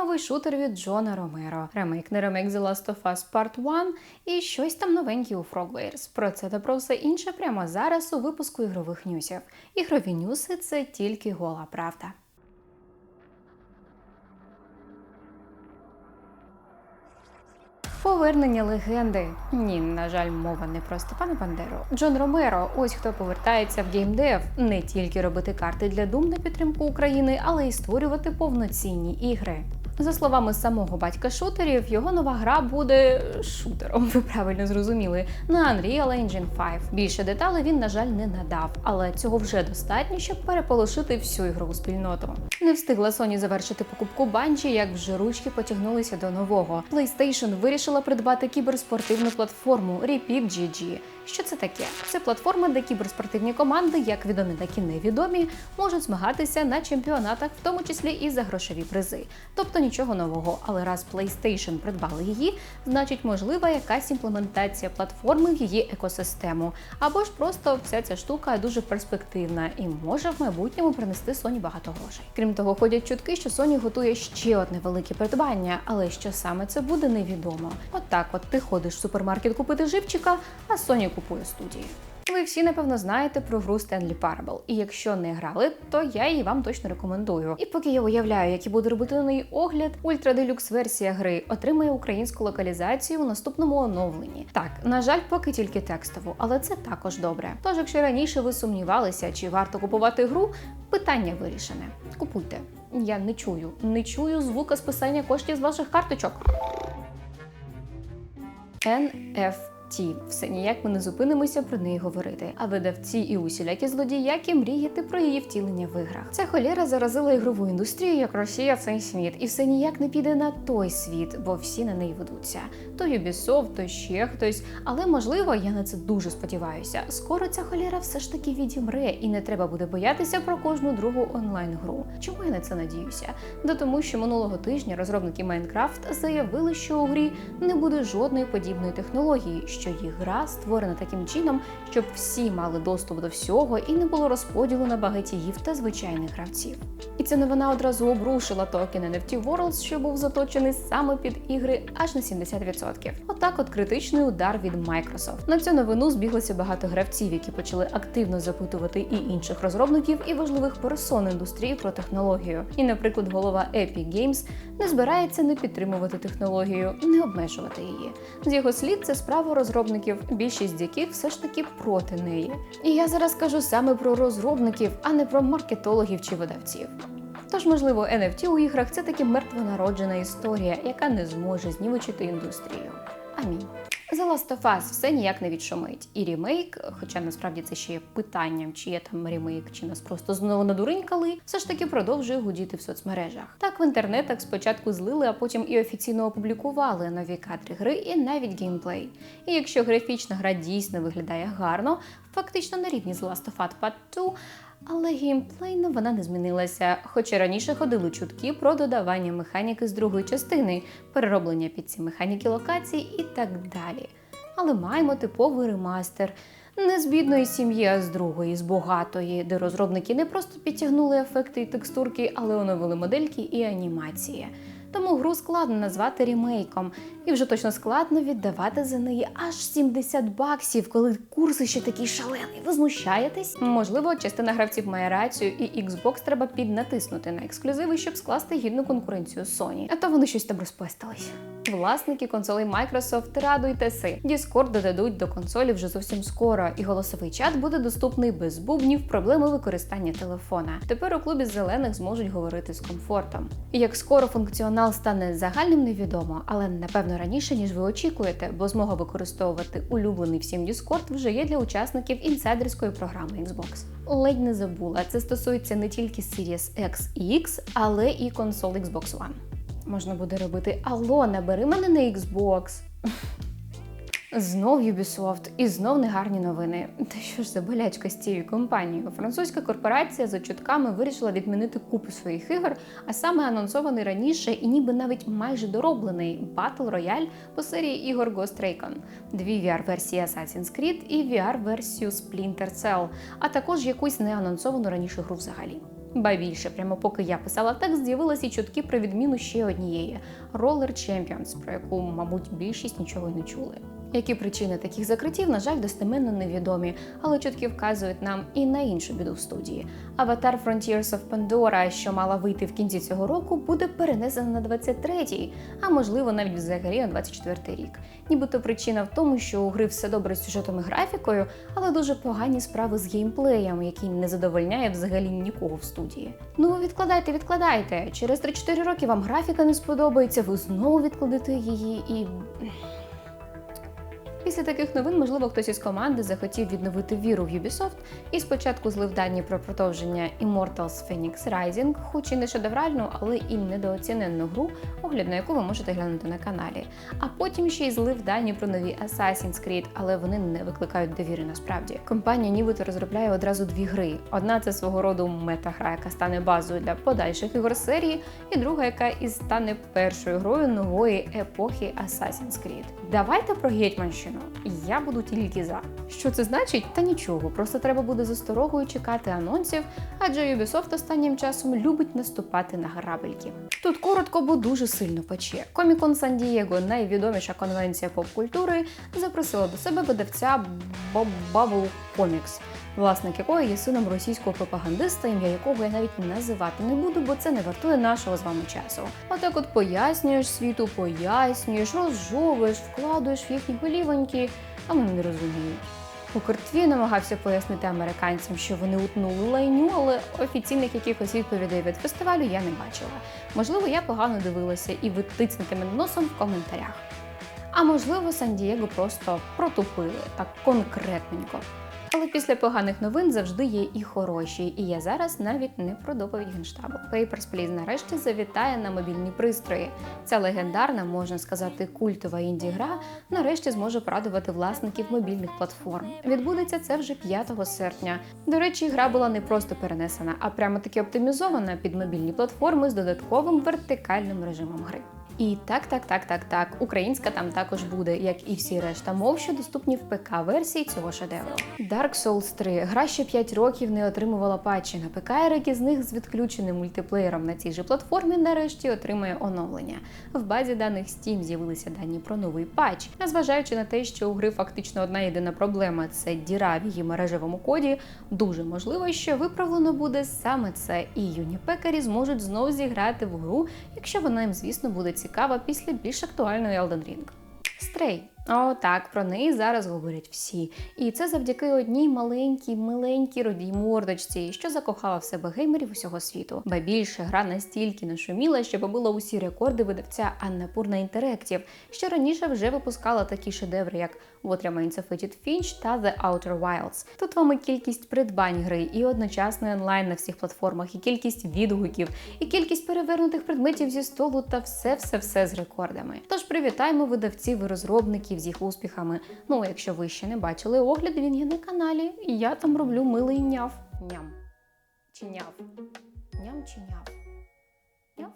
новий шутер від Джона Ромеро, ремейк не ремейк The Last of Us Part 1 і щось там новеньке у Frogwares. Про це та про все інше прямо зараз у випуску ігрових нюсів. Ігрові нюси це тільки гола правда. Повернення легенди. Ні, на жаль, мова не про Степана Бандеру. Джон Ромеро, ось хто повертається в геймдев, не тільки робити карти для Doom на підтримку України, але й створювати повноцінні ігри. За словами самого батька шутерів, його нова гра буде шутером. Ви правильно зрозуміли на Unreal Engine 5. Більше деталей він, на жаль, не надав, але цього вже достатньо, щоб переполошити всю ігрову спільноту. Не встигла Sony завершити покупку Bungie, як вже ручки потягнулися до нового. PlayStation вирішила придбати кіберспортивну платформу Repeat GG. Що це таке? Це платформа, де кіберспортивні команди, як відомі, так і невідомі, можуть змагатися на чемпіонатах, в тому числі і за грошові призи. Тобто нічого нового, але раз PlayStation придбали її, значить можлива якась імплементація платформи в її екосистему. Або ж просто вся ця штука дуже перспективна і може в майбутньому принести Sony багато грошей. Крім того, ходять чутки, що Sony готує ще одне велике придбання, але що саме це буде, невідомо. От от ти ходиш в супермаркет купити живчика, а Sony купує студії. Ви всі напевно знаєте про гру Stanley Parable, і якщо не грали, то я її вам точно рекомендую. І поки я уявляю, який буде робити на неї огляд, ультра делюкс версія гри отримає українську локалізацію у наступному оновленні. Так, на жаль, поки тільки текстову, але це також добре. Тож, якщо раніше ви сумнівалися, чи варто купувати гру, питання вирішене. Купуйте. Я не чую, не чую звука списання коштів з ваших карточок. NFT. Все ніяк ми не зупинимося про неї говорити. А видавці і усілякі злодіяки мріяти про її втілення в іграх. Ця холєра заразила ігрову індустрію, як Росія цей світ, і все ніяк не піде на той світ, бо всі на неї ведуться. То Ubisoft, то ще хтось. Але можливо, я на це дуже сподіваюся. Скоро ця холєра все ж таки відімре, і не треба буде боятися про кожну другу онлайн-гру. Чому я на це надіюся? Да тому, що минулого тижня розробники Minecraft заявили, що у грі не буде жодної подібної технології, що їх гра створена таким чином, щоб всі мали доступ до всього і не було розподілу на багатіїв та звичайних гравців. І ця новина одразу обрушила токен NFT Worlds, що був заточений саме під ігри аж на 70%. Отак, от критичний удар від Microsoft. На цю новину збіглося багато гравців, які почали активно запитувати і інших розробників, і важливих персон індустрії про технологію. І, наприклад, голова Epic Games не збирається не підтримувати технологію, не обмежувати її. З його слід це справа розробників, більшість яких все ж таки проти неї. І я зараз кажу саме про розробників, а не про маркетологів чи видавців. Тож, можливо, NFT у іграх це таки мертвонароджена історія, яка не зможе знівечити індустрію. Амінь. The Last of Us все ніяк не відшумить. І рімейк, хоча насправді це ще є питанням, чи є там ремейк, чи нас просто знову надуринькали, все ж таки продовжує гудіти в соцмережах. Так в інтернетах спочатку злили, а потім і офіційно опублікували нові кадри гри і навіть геймплей. І якщо графічна гра дійсно виглядає гарно, фактично на рівні з Last of Us Part 2, але геймплейно вона не змінилася, хоча раніше ходили чутки про додавання механіки з другої частини, перероблення під ці механіки локацій і так далі. Але маємо типовий ремастер. Не з бідної сім'ї, а з другої, з багатої, де розробники не просто підтягнули ефекти і текстурки, але оновили модельки і анімації. Тому гру складно назвати рімейком, і вже точно складно віддавати за неї аж 70 баксів, коли курси ще такі шалений. Ви знущаєтесь? Можливо, частина гравців має рацію, і Xbox треба піднатиснути на ексклюзиви, щоб скласти гідну конкуренцію Sony. А то вони щось там розпестились. Власники консолей Microsoft радуйтеся. Discord додадуть до консолі вже зовсім скоро, і голосовий чат буде доступний без бубнів, проблеми використання телефона. Тепер у клубі зелених зможуть говорити з комфортом. Як скоро функціонал стане загальним, невідомо, але напевно раніше ніж ви очікуєте, бо змога використовувати улюблений всім Discord вже є для учасників інсайдерської програми Xbox. Ледь не забула, це стосується не тільки Series X і X, але і консол Xbox One. Можна буде робити Алло, набери мене на Xbox. Знов Ubisoft і знов негарні новини. Та що ж за болячка з цією компанією? Французька корпорація за чутками вирішила відмінити купу своїх ігор, а саме анонсований раніше і ніби навіть майже дороблений Battle Royale по серії ігор Ghost Recon, дві VR-версії Assassin's Creed і VR-версію Splinter Cell, а також якусь неанонсовану раніше гру взагалі. Ба більше, прямо поки я писала текст, з'явилися чутки про відміну ще однієї Roller Champions, про яку, мабуть, більшість нічого й не чули. Які причини таких закриттів, на жаль, достеменно невідомі, але чутки вказують нам і на іншу біду в студії. Аватар Frontiers of Pandora, що мала вийти в кінці цього року, буде перенесена на 23-й, а можливо навіть взагалі на 24-й рік. Нібито причина в тому, що у гри все добре з сюжетом і графікою, але дуже погані справи з геймплеєм, який не задовольняє взагалі нікого в студії. Ну відкладайте, відкладайте. Через 3-4 роки вам графіка не сподобається, ви знову відкладете її і. Після таких новин, можливо, хтось із команди захотів відновити віру в Ubisoft і спочатку злив дані про продовження Immortals Phoenix Rising, хоч і не шедевральну, але і недооціненну гру, огляд на яку ви можете глянути на каналі. А потім ще й злив дані про нові Assassin's Creed, але вони не викликають довіри насправді. Компанія нібито розробляє одразу дві гри: одна це свого роду мета-гра, яка стане базою для подальших ігор серії, і друга, яка і стане першою грою нової епохи Assassin's Creed. Давайте про Гетьманщину. Я буду тільки за. Що це значить? Та нічого. Просто треба буде з осторогою чекати анонсів, адже Ubisoft останнім часом любить наступати на грабельки. Тут коротко, бо дуже сильно пече. Комікон Сан Дієго, найвідоміша конвенція поп-культури, запросила до себе видавця Bubble Comics, власник якої є сином російського пропагандиста, ім'я якого я навіть називати не буду, бо це не вартує нашого з вами часу. Отак, от пояснюєш світу, пояснюєш, розжовуєш, вкладуєш в їхні голівоньки, а вони не розуміють. У Кортві намагався пояснити американцям, що вони утнули лайню, але офіційних якихось відповідей від фестивалю я не бачила. Можливо, я погано дивилася і ви тицнете мене носом в коментарях. А можливо, Сан-Дієго просто протупили так конкретненько. Але після поганих новин завжди є і хороші, і я зараз навіть не про доповідь генштабу. Papers, Please нарешті завітає на мобільні пристрої. Ця легендарна, можна сказати, культова інді-гра нарешті зможе порадувати власників мобільних платформ. Відбудеться це вже 5 серпня. До речі, гра була не просто перенесена, а прямо таки оптимізована під мобільні платформи з додатковим вертикальним режимом гри. І так, так, так, так, так. Українська там також буде, як і всі решта мов, що доступні в ПК-версії цього шедевру. Dark Souls 3. Гра ще 5 років не отримувала патчі на ПК, і ряд із них з відключеним мультиплеєром на цій же платформі нарешті отримує оновлення. В базі даних Steam з'явилися дані про новий патч. Незважаючи на те, що у гри фактично одна єдина проблема це діра в її мережевому коді, дуже можливо, що виправлено буде саме це, і юні пекарі зможуть знову зіграти в гру, якщо вона їм, звісно, буде цікава після більш актуальної Elden Ring. Стрей. О, так, про неї зараз говорять всі. І це завдяки одній маленькій, миленькій родій мордочці, що закохала в себе геймерів усього світу. Ба більше гра настільки нашуміла, що побила усі рекорди видавця Annapurna Interactive, що раніше вже випускала такі шедеври, як What Remains of Edith Finch та The Outer Wilds. Тут вам і кількість придбань гри, і одночасний онлайн на всіх платформах, і кількість відгуків, і кількість перевернутих предметів зі столу та все-все-все з рекордами. Тож привітаємо видавців і розробників з їх успіхами. Ну, якщо ви ще не бачили огляд, він є на каналі, і я там роблю милий няв. Ням. Чи няв? Ням чи няв? Няв?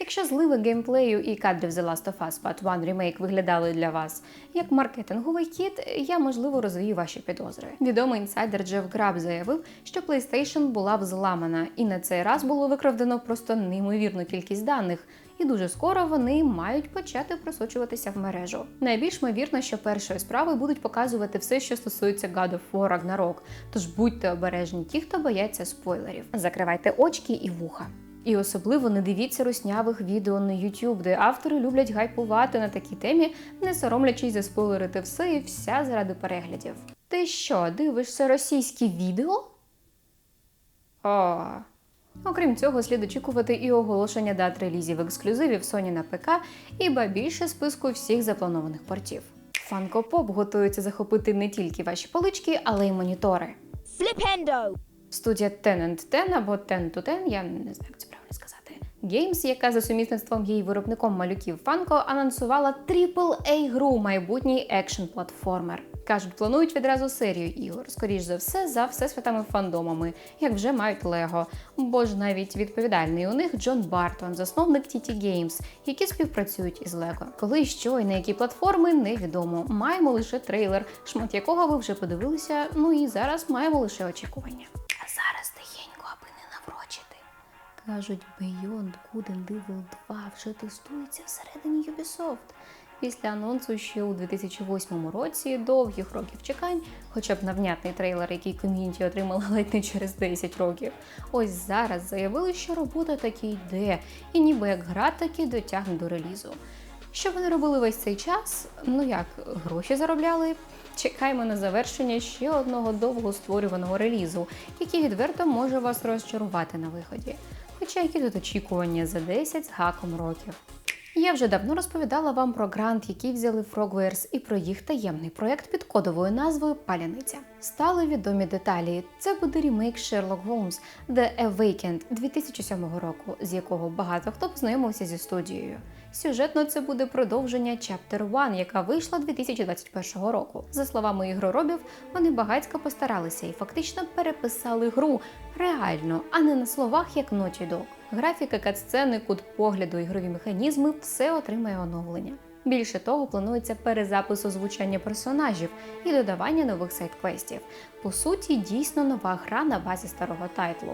Якщо зливи геймплею і кадрів The Last of Us Part 1 Remake виглядали для вас як маркетинговий хід, я можливо розвію ваші підозри. Відомий інсайдер Джеф Граб заявив, що PlayStation була б зламана, і на цей раз було викрадено просто неймовірну кількість даних. І дуже скоро вони мають почати просочуватися в мережу. Найбільш ймовірно, що першої справи будуть показувати все, що стосується God of War Ragnarok, Тож будьте обережні ті, хто бояться спойлерів. Закривайте очки і вуха. І особливо не дивіться руснявих відео на YouTube, де автори люблять гайпувати на такій темі, не соромлячись заспойлерити все і вся заради переглядів. Ти що, дивишся російські відео? О. Окрім цього, слід очікувати і оголошення дат релізів ексклюзивів Sony на ПК, і ба більше списку всіх запланованих портів. Funko Pop готується захопити не тільки ваші полички, але й монітори. Flipendo! Студія Tenant Ten або Ten to Ten, я не знаю, як це правильно сказати. Games, яка за сумісництвом є виробником малюків Funko, анонсувала aaa гру майбутній екшн платформер. Кажуть, планують відразу серію ігор, скоріш за все, за всесвятами фандомами, як вже мають Лего. Бо ж навіть відповідальний у них Джон Бартон, засновник TT Games, які співпрацюють із Лего. Коли що і на які платформи невідомо. Маємо лише трейлер, шмат якого ви вже подивилися. Ну і зараз маємо лише очікування. А зараз тихенько, аби не наврочити. Кажуть, Beyond Good and Evil 2 вже тестується всередині Ubisoft. Після анонсу ще у 2008 році довгих років чекань, хоча б на внятний трейлер, який ком'юніті отримала ледь не через 10 років. Ось зараз заявили, що робота таки йде, і ніби як гра таки дотягне до релізу. Що вони робили весь цей час? Ну як, гроші заробляли? Чекаємо на завершення ще одного довго створюваного релізу, який відверто може вас розчарувати на виході. Хоча які тут очікування за 10 з гаком років. Я вже давно розповідала вам про грант, який взяли Frogwares, і про їх таємний проект під кодовою назвою Паляниця. Стали відомі деталі. Це буде ремейк Sherlock Holmes The Awakened 2007 року, з якого багато хто познайомився зі студією. Сюжетно це буде продовження Chapter 1, яка вийшла 2021 року. За словами ігроробів, вони багацько постаралися і фактично переписали гру реально, а не на словах як Naughty Dog. Графіка, катсцени, кут погляду, ігрові механізми все отримає оновлення. Більше того, планується перезапис озвучання персонажів і додавання нових сайт-квестів. По суті, дійсно нова гра на базі старого тайтлу.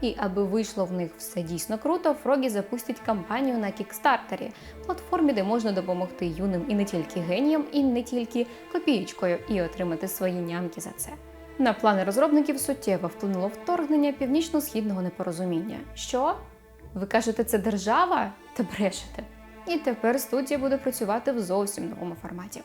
І аби вийшло в них все дійсно круто, Фрогі запустять кампанію на кікстартері, платформі, де можна допомогти юним і не тільки геніям, і не тільки копієчкою, і отримати свої нямки за це. На плани розробників суттєво вплинуло вторгнення північно-східного непорозуміння. Що? Ви кажете, це держава? Та брешете. І тепер студія буде працювати в зовсім новому форматі.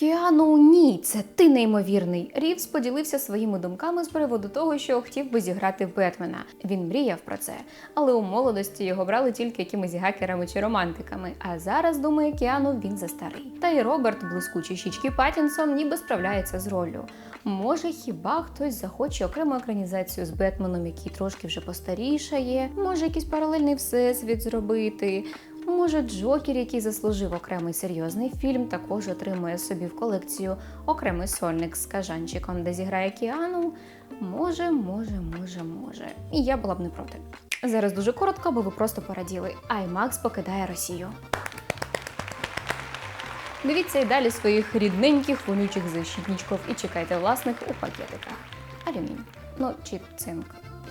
Кіану, ні, це ти неймовірний. Рівс поділився своїми думками з приводу того, що хотів би зіграти Бетмена. Він мріяв про це, але у молодості його брали тільки якимись гакерами чи романтиками. А зараз думає Кіану, він застарий. Та й Роберт, блискучий щічки Паттінсон, ніби справляється з роллю. Може, хіба хтось захоче окрему екранізацію з Бетменом, який трошки вже постарішає, може якийсь паралельний всесвіт зробити. Може, Джокер, який заслужив окремий серйозний фільм, також отримує собі в колекцію окремий сольник з кажанчиком, де зіграє Кіану. Може, може, може, може. І я була б не проти. Зараз дуже коротко, бо ви просто пораділи. IMAX покидає Росію. Дивіться і далі своїх рідненьких вонючих защитничків і чекайте власних у пакетиках. Алюмінь. Ну чи цинк.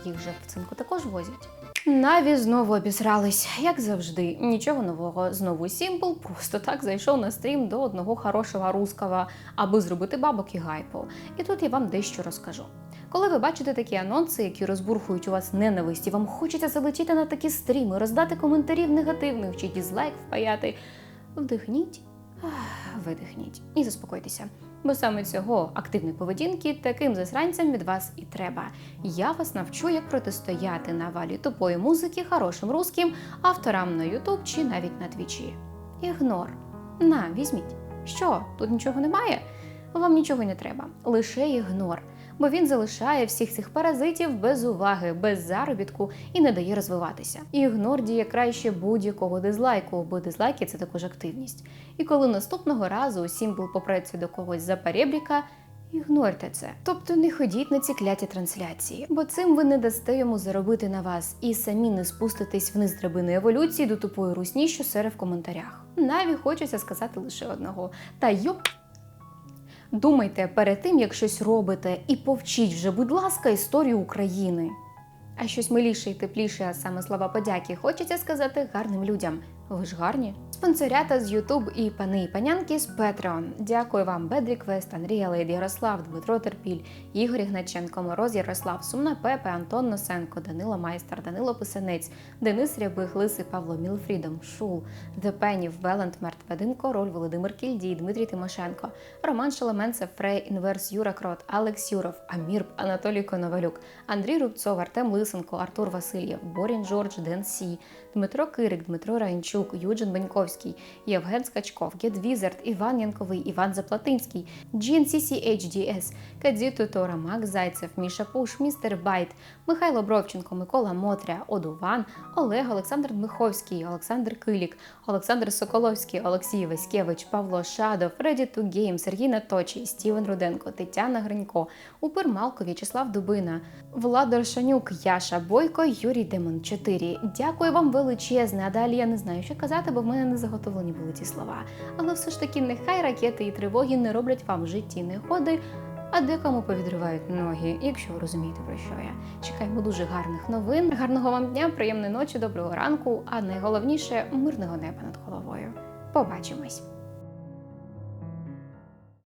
Їх же в цинку також возять. Наві знову обісрались, як завжди. Нічого нового. Знову Сімпл просто так зайшов на стрім до одного хорошого руского, аби зробити бабок і гайпу. І тут я вам дещо розкажу. Коли ви бачите такі анонси, які розбурхують у вас ненависть, і вам хочеться залетіти на такі стріми, роздати коментарів негативних чи дізлайк впаяти, вдихніть, видихніть і заспокойтеся. Бо саме цього активної поведінки таким засранцям від вас і треба. Я вас навчу, як протистояти навалі тупої музики хорошим русським авторам на Ютуб чи навіть на Твічі. Ігнор. На, візьміть. Що, тут нічого немає? Вам нічого не треба, лише ігнор. Бо він залишає всіх цих паразитів без уваги, без заробітку і не дає розвиватися. Ігнор діє краще будь-якого дизлайку, бо дизлайки це також активність. І коли наступного разу Сімбл попреться до когось за перебріка, ігнорте це. Тобто не ходіть на ці кляті трансляції, бо цим ви не дасте йому заробити на вас і самі не спуститесь вниз драбини еволюції до тупої русні, що сере в коментарях. Наві хочеться сказати лише одного: та йоп. Думайте перед тим, як щось робите, і повчіть вже, будь ласка, історію України. А щось миліше і тепліше, а саме слова подяки, хочеться сказати гарним людям. Ви ж гарні. Спонсорята з YouTube і пани і панянки з Patreon. Дякую вам, Бедріквест, Андрія Лейд, Ярослав, Дмитро Терпіль, Ігор Ігначенко, Мороз Ярослав, Сумна Пепе, Антон Носенко, Данило Майстер, Данило Писанець, Денис Рябих, Лисий Павло, Мілфрідом, Шул, Депенів, Беланд Мертв, Вадим Король, Володимир Кільдій, Дмитрій Тимошенко, Роман Шелеменцев, Фрей, Інверс, Юра Крот, Алекс Юров, Амір, Анатолій Коновалюк, Андрій Рубцов, Артем Лисенко, Артур Васильєв, Борін Жорж, Ден Сі, Дмитро Кирик, Дмитро Раїнчук, Юджин Беньковський, Євген Скачков, Гет Візард, Іван Янковий, Іван Заплатинський, GNCCHDS, Кадзі Тутора, Макс Зайцев, Міша Пуш, Містер Байт, Михайло Бровченко, Микола Мотря, Одуван, Олег, Олександр Дмиховський, Олександр Килік, Олександр Соколовський, Олексій Васькевич, Павло Шадов, to Game, Сергій Наточий, Стівен Руденко, Тетяна Гринько, Упир Малко, В'ячеслав Дубина, Влад Оршанюк, Яша Бойко, Юрій Демон 4. Дякую вам величезне. А далі я не знаю, що казати, бо в мене не заготовлені були ті слова. Але все ж таки, нехай ракети і тривоги не роблять вам в житті негоди. а декому повідривають ноги, якщо ви розумієте про що я. Чекаємо дуже гарних новин. Гарного вам дня, приємної ночі, доброго ранку, а найголовніше мирного неба над головою. Побачимось!